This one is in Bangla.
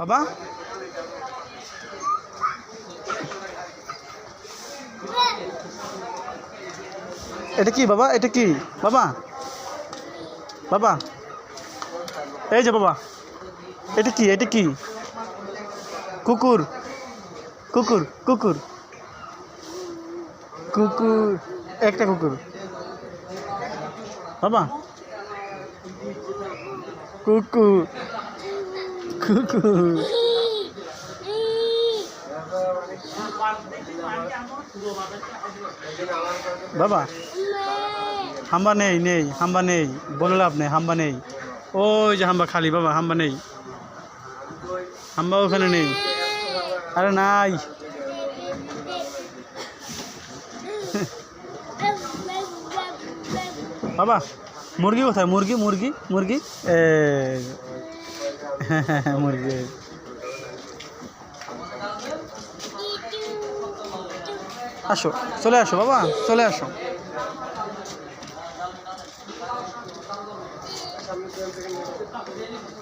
বাবা? এটা কি বাবা? এটা কি? বাবা? বাবা? এই যে বাবা। এটা কি? এটা কি? কুকুর। কুকুর কুকুর। কুকুর, একটা কুকুর। বাবা? কুকুর। কুকুর বাবা, হাম্বা নেই নেই, হাম্বা নেই, বলে লাভ নেই, হাম্বা নেই। ওই যে হাম্বা খালি, বাবা, হাম্বা নেই। হাম্বা ওখানে নেই। আরে নাই। বাবা, মুরগি কোথায়? মুরগি মুরগি মুরগি? মুরগি। আসো চলে আসো বাবা চলে আসো।